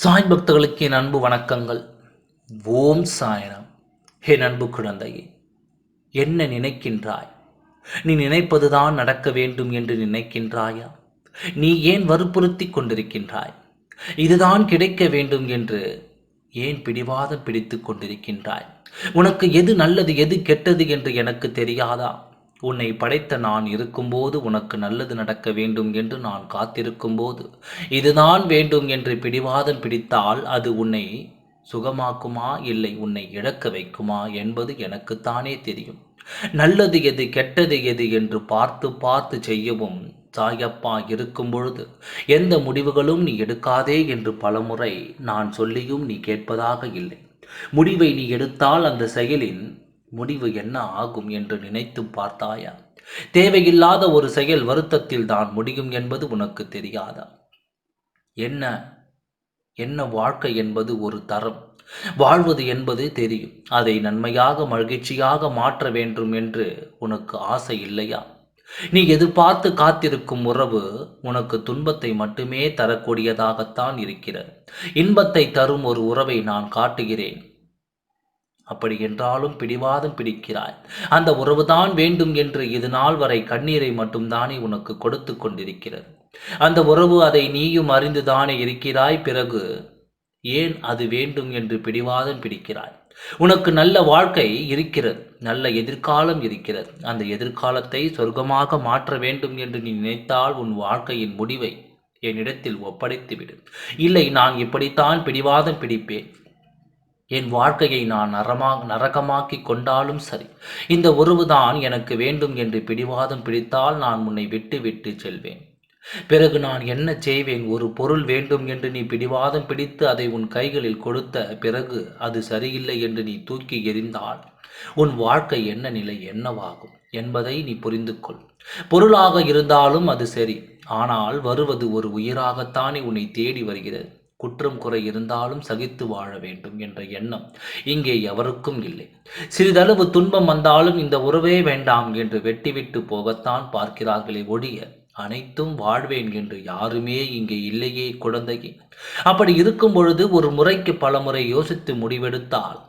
சாய் பக்தர்களுக்கு என் அன்பு வணக்கங்கள். ஓம் சாயனம் என் அன்பு குழந்தையே என்ன நினைக்கின்றாய்? நீ நினைப்பதுதான் நடக்க வேண்டும் என்று நினைக்கின்றாயா? நீ ஏன் வற்புறுத்தி கொண்டிருக்கின்றாய்? இதுதான் கிடைக்க வேண்டும் என்று ஏன் பிடிவாதம் பிடித்து கொண்டிருக்கின்றாய்? உனக்கு எது நல்லது எது கெட்டது என்று எனக்கு தெரியாதா? உன்னை படைத்த நான் இருக்கும்போது உனக்கு நல்லது நடக்க வேண்டும் என்று நான் காத்திருக்கும்போது. இதுதான் வேண்டும் என்று பிடிவாதம் பிடித்தால் அது உன்னை சுகமாக்குமா இல்லை உன்னை இழக்க வைக்குமா என்பது எனக்குத்தானே தெரியும். நல்லது எது கெட்டது எது என்று பார்த்து பார்த்து செய்யவும் சாயப்பா இருக்கும் பொழுது எந்த முடிவுகளும் நீ எடுக்காதே என்று பலமுறை நான் சொல்லியும் நீ கேட்பதாக இல்லை. முடிவை நீ எடுத்தால் அந்த செயலின் முடிவு என்ன ஆகும் என்று நினைத்து பார்த்தாயா? தேவையில்லாத ஒரு செயல் வருத்தத்தில் தான் முடியும் என்பது உனக்கு தெரியாதா? என்ன என்ன வாழ்க்கை என்பது ஒரு தரம். வாழ்வது என்பது தெரியும். அதை நன்மையாக மகிழ்ச்சியாக மாற்ற வேண்டும் என்று உனக்கு ஆசை இல்லையா? நீ எதிர்பார்த்து காத்திருக்கும் உறவு உனக்கு துன்பத்தை மட்டுமே தரக்கூடியதாகத்தான் இருக்கிறது. இன்பத்தை தரும் ஒரு உறவை நான் காட்டுகிறேன். அப்படி என்றாலும் பிடிவாதம் பிடிக்கிறாய். அந்த உறவுதான் வேண்டும் என்று இது நாள் வரை கண்ணீரை மட்டும்தானே உனக்கு கொடுத்து கொண்டிருக்கிறது. அந்த உறவு அதை நீயும் அறிந்துதானே இருக்கிறாய். பிறகு ஏன் அது வேண்டும் என்று பிடிவாதம் பிடிக்கிறாய்? உனக்கு நல்ல வாழ்க்கை இருக்கிறது நல்ல எதிர்காலம் இருக்கிறது. அந்த எதிர்காலத்தை சொர்க்கமாக மாற்ற வேண்டும் என்று நீ நினைத்தால் உன் வாழ்க்கையின் முடிவை என்னிடத்தில் ஒப்படைத்துவிடு. இல்லை நான் இப்படித்தான் பிடிவாதம் பிடிப்பேன். என் வாழ்க்கையை நான் நரமா நரகமாக்கி கொண்டாலும் சரி இந்த உறவுதான் எனக்கு வேண்டும் என்று பிடிவாதம் பிடித்தால் நான் உன்னை விட்டு விட்டு செல்வேன். பிறகு நான் என்ன செய்வேன்? ஒரு பொருள் வேண்டும் என்று நீ பிடிவாதம் பிடித்து அதை உன் கைகளில் கொடுத்த பிறகு அது சரியில்லை என்று நீ தூக்கி எறிந்தால் உன் வாழ்க்கை என்ன நிலை என்னவாகும் என்பதை நீ புரிந்து கொள் பொருளாக இருந்தாலும் அது சரி ஆனால் வருவது ஒரு உயிராகத்தானே உன்னை தேடி வருகிறது. குற்றம் குறை இருந்தாலும் சகித்து வாழ வேண்டும் என்ற எண்ணம் இங்கே எவருக்கும் இல்லை. சிறிதளவு துன்பம் வந்தாலும் இந்த உறவே வேண்டாம் என்று வெட்டிவிட்டு போகத்தான் பார்க்கிறார்களே ஒழிய அனைத்தும் வாழ்வேன் என்று யாருமே இங்கே இல்லையே குழந்தையே. அப்படி இருக்கும் பொழுது ஒரு முறைக்கு பல முறை யோசித்து முடிவெடுத்தால்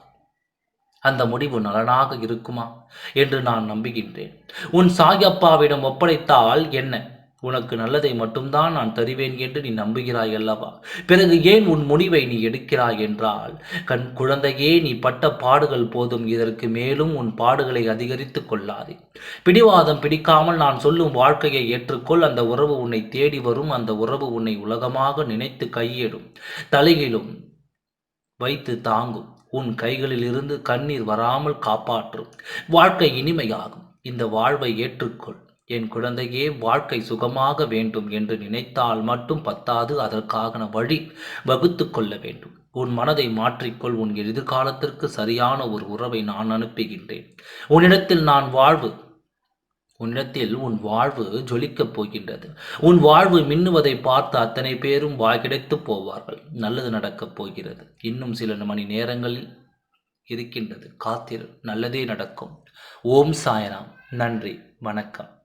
அந்த முடிவு நலனாக இருக்குமா? என்று நான் நம்புகின்றேன். உன் சாயப்பாவிடம் ஒப்படைத்தால் என்ன? உனக்கு நல்லதை மட்டும்தான் நான் தருவேன் என்று நீ நம்புகிறாய் அல்லவா? பிறகு ஏன் உன் முடிவை நீ எடுக்கிறாய் என்றால் கண் குழந்தையே நீ பட்ட பாடுகள் போதும் இதற்கு மேலும் உன் பாடுகளை அதிகரித்து கொள்ளாதே. பிடிவாதம் பிடிக்காமல் நான் சொல்லும் வாழ்க்கையை ஏற்றுக்கொள் அந்த உறவு உன்னை தேடி வரும் அந்த உறவு உன்னை உலகமாக நினைத்து கையிடும். தலையிலும் வைத்து தாங்கும் உன் கைகளில் இருந்து கண்ணீர் வராமல் காப்பாற்றும். வாழ்க்கை இனிமையாகும் இந்த வாழ்வை ஏற்றுக்கொள். என் குழந்தையே வாழ்க்கை சுகமாக வேண்டும் என்று நினைத்தால் மட்டும் பத்தாது. அதற்கான வழி வகுத்து கொள்ள வேண்டும். உன் மனதை மாற்றிக்கொள். உன் எதிர்காலத்திற்கு சரியான ஒரு உறவை நான் அனுப்புகின்றேன். உன்னிடத்தில் நான் வாழ்வு உன்னிடத்தில் உன் வாழ்வு ஜொலிக்கப் போகின்றது. உன் வாழ்வு மின்னுவதை பார்த்து அத்தனை பேரும் வாய்கிடைத்து போவார்கள். நல்லது நடக்கப் போகிறது. இன்னும் சில மணி நேரங்களில் இருக்கின்றது. காத்திரு. நல்லதே நடக்கும். ஓம் சாயராம். நன்றி. வணக்கம்.